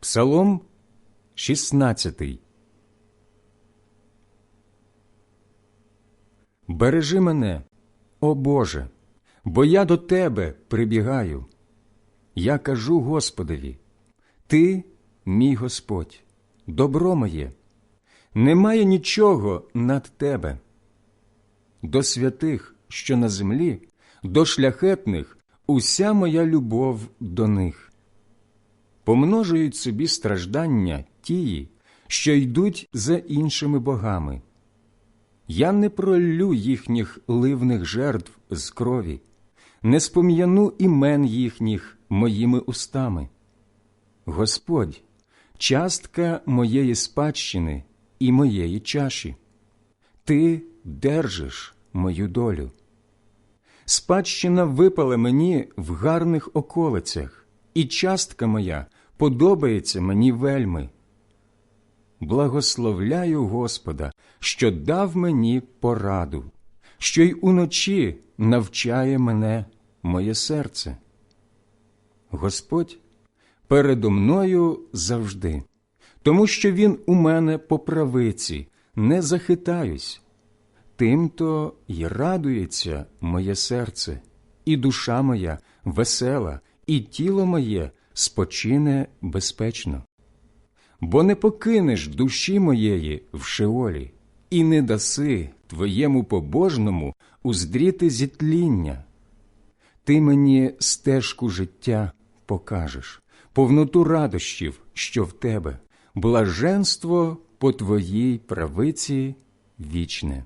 Псалом 16 Бережи мене, о Боже, бо я до Тебе прибігаю. Я кажу Господові, Ти, мій Господь, добро моє, немає нічого над Тебе. До святих, що на землі, до шляхетних уся моя любов до них. Помножують собі страждання тії, що йдуть за іншими богами. Я не проллю їхніх ливних жертв з крові, не спом'яну імен їхніх моїми устами. Господь, частка моєї спадщини і моєї чаші, Ти держиш мою долю. Спадщина випала мені в гарних околицях, і частка моя подобається мені вельми. Благословляю Господа, що дав мені пораду, що й уночі навчає мене моє серце. Господь передо мною завжди, тому що Він у мене по правиці, не захитаюсь. Тим-то й радується моє серце, і душа моя весела, і тіло моє спочине безпечно. Бо не покинеш душі моєї в шеолі, і не даси твоєму побожному уздріти зітління. Ти мені стежку життя покажеш, повноту радощів, що в тебе, блаженство по твоїй правиці вічне.